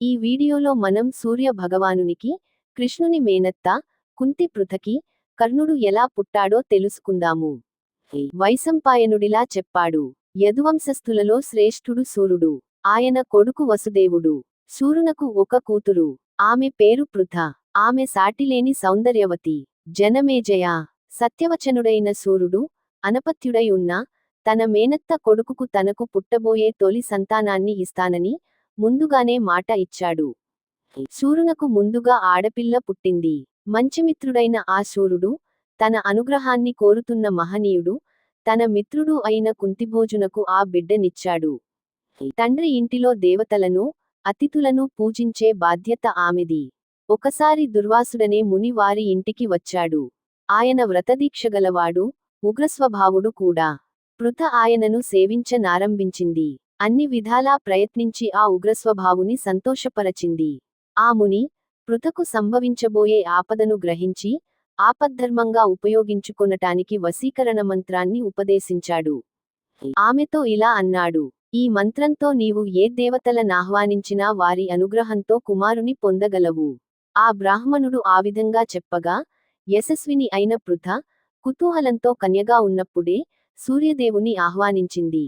ఈ వీడియోలో మనం సూర్య భగవానునికి కృష్ణుని మేనత్త కుంతి పృథకి కర్ణుడు ఎలా పుట్టాడో తెలుసుకుందాము. వైశంపాయనుడిలా చెప్పాడు యదువంశస్థులలో శ్రేష్ఠుడు సూర్యుడు ఆయన కొడుకు వసుదేవుడు సూర్యునకు ఒక కూతురు ఆమె పేరు పృథ ఆమె సాటిలేని సౌందర్యవతి జనమేజయ సత్యవచనుడైన సూర్యుడు అనపత్యుడై ఉన్న తన మేనత్త కొడుకుకు తనకు పుట్టబోయే తొలి సంతానాన్ని ఇస్తానని ముందుగానే మాట ఇచ్చాడు. సూరునకు ముందుగా ఆడపిల్ల పుట్టింది. మంచిమిత్రుడైన ఆ శూరుడు తన అనుగ్రహాన్ని కోరుతున్న మహనీయుడు తన మిత్రుడు అయిన కుంతిభోజునకు ఆ బిడ్డనిచ్చాడు. తండ్రి ఇంటిలో దేవతలను అతిథులను పూజించే బాధ్యత ఆమెది. ఒకసారి దుర్వాసుడనే ముని వారి ఇంటికి వచ్చాడు. ఆయన వ్రతదీక్షగలవాడు ఉగ్రస్వభావుడు కూడా. పృథ ఆయనను సేవించనారంభించింది అన్ని విధాలా ప్రయత్నించి ఆ ఉగ్రస్వభావుని సంతోషపరచింది. ఆ ముని పృథకు సంభవించబోయే ఆపదను గ్రహించి ఆపద్ధర్మంగా ఉపయోగించుకొనటానికి వశీకరణ మంత్రాన్ని ఉపదేశించాడు. ఆమెతో ఇలా అన్నాడు ఈ మంత్రంతో నీవు ఏ దేవతలనాహ్వానించినా వారి అనుగ్రహంతో కుమారుని పొందగలవు. ఆ బ్రాహ్మణుడు ఆ విధంగా చెప్పగా యశస్విని అయిన పృథ కుతూహలంతో కన్యగా ఉన్నప్పుడే సూర్యదేవుని ఆహ్వానించింది.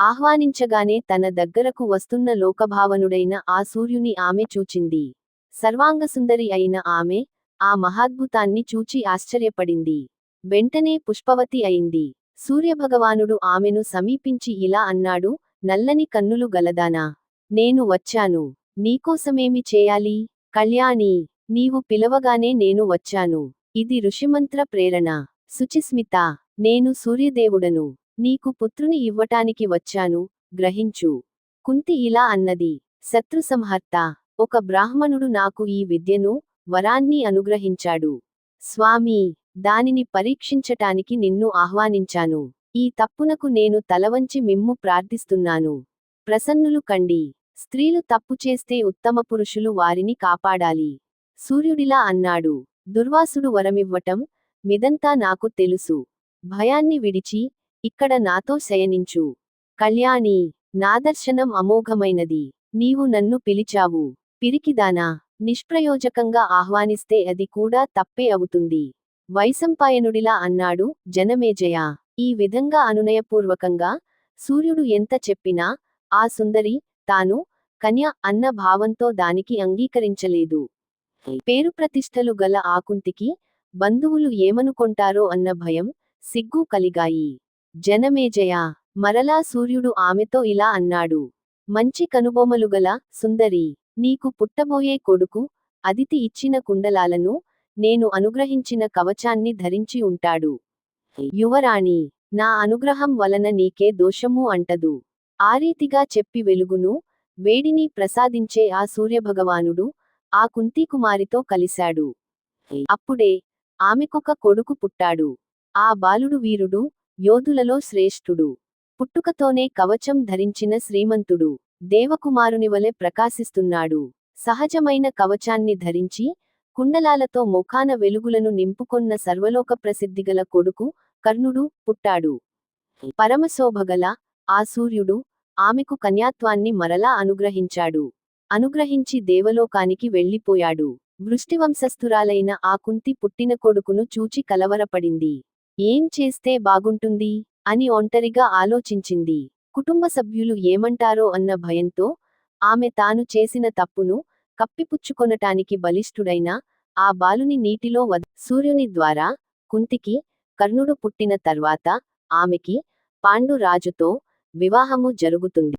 ఆహ్వానించగానే తన దగ్గరకు వస్తున్న లోకభావనుడైన ఆ సూర్యుని ఆమె చూచింది. సర్వాంగసుందరి అయిన ఆమె ఆ మహాద్భుతాన్ని చూచి ఆశ్చర్యపడింది. వెంటనే పుష్పవతి అయింది. సూర్యభగవానుడు ఆమెను సమీపించి ఇలా అన్నాడు నల్లని కన్నులు గలదానా? నేను వచ్చాను. నీకోసమేమి చేయాలి? కళ్యాణి నీవు పిలవగానే నేను వచ్చాను. ఇది ఋషిమంత్ర ప్రేరణ. శుచిస్మిత నేను సూర్యదేవుడను. నీకు పుత్రుని ఇవ్వటానికి వచ్చాను గ్రహించు. కుంతి ఇలా అన్నది. శత్రుసంహర్త ఒక బ్రాహ్మణుడు నాకు ఈ విద్యను వరాన్ని అనుగ్రహించాడు. స్వామి దానిని పరీక్షించటానికి నిన్ను ఆహ్వానించాను. ఈ తప్పునకు నేను తలవంచి మిమ్ము ప్రార్థిస్తున్నాను. ప్రసన్నులు కండి. స్త్రీలు తప్పు చేస్తే ఉత్తమ పురుషులు వారిని కాపాడాలి. సూర్యుడిలా అన్నాడు. దుర్వాసుడు వరమివ్వటం మిదంతా నాకు తెలుసు. భయాన్ని విడిచి ఇక్కడ నాతో శయనించు. కళ్యాణి నా దర్శనం అమోఘమైనది. నీవు నన్ను పిలిచావు. పిరికిదానా నిష్ప్రయోజకంగా ఆహ్వానిస్తే అది కూడా తప్పే అవుతుంది. వైశంపాయనుడిలా అన్నాడు జనమేజయ. ఈ విధంగా అనునయపూర్వకంగా సూర్యుడు ఎంత చెప్పినా ఆ సుందరి తాను కన్య అన్న భావంతో దానికి అంగీకరించలేదు. పేరు ప్రతిష్టలు గల ఆకుంతికి బంధువులు ఏమనుకొంటారో అన్న భయం సిగ్గు కలిగాయి. జనమేజయ మరలా సూర్యుడు ఆమెతో ఇలా అన్నాడు. మంచి కనుబొమలుగల సుందరి నీకు పుట్టబోయే కొడుకు అదితి ఇచ్చిన కుండలాలను నేను అనుగ్రహించిన కవచాన్ని ధరించి ఉంటాడు. యువరాణి నా అనుగ్రహం వలన నీకే దోషము అంటదు. ఆ రీతిగా చెప్పి వెలుగును వేడిని ప్రసాదించే ఆ సూర్యభగవానుడు ఆ కుంతీకుమారితో కలిశాడు. అప్పుడే ఆమెకొక కొడుకు పుట్టాడు. ఆ బాలుడు వీరుడు యోధులలో శ్రేష్ఠుడు. పుట్టుకతోనే కవచం ధరించిన శ్రీమంతుడు. దేవకుమారునివలె ప్రకాశిస్తున్నాడు. సహజమైన కవచాన్ని ధరించి కుండలాలతో ముఖాన వెలుగులను నింపుకొన్న సర్వలోక ప్రసిద్ధిగల కొడుకు కర్ణుడు పుట్టాడు. పరమశోభగల ఆ సూర్యుడు ఆమెకు కన్యాత్వాన్ని మరలా అనుగ్రహించాడు. అనుగ్రహించి దేవలోకానికి వెళ్ళిపోయాడు. వృష్టివంశస్థురాలైన ఆ కుంతి పుట్టిన కొడుకును చూచి కలవరపడింది. ఏం చేస్తే బాగుంటుంది? అని ఒంటరిగా ఆలోచించింది. కుటుంబ సభ్యులు ఏమంటారో అన్న భయంతో ఆమె తాను చేసిన తప్పును కప్పిపుచ్చుకొనటానికి బలిష్ఠుడైన ఆ బాలుని నీటిలో వద సూర్యుని ద్వారా కుంతికి కర్ణుడు పుట్టిన తర్వాత ఆమెకి పాండు రాజుతో వివాహము జరుగుతుంది.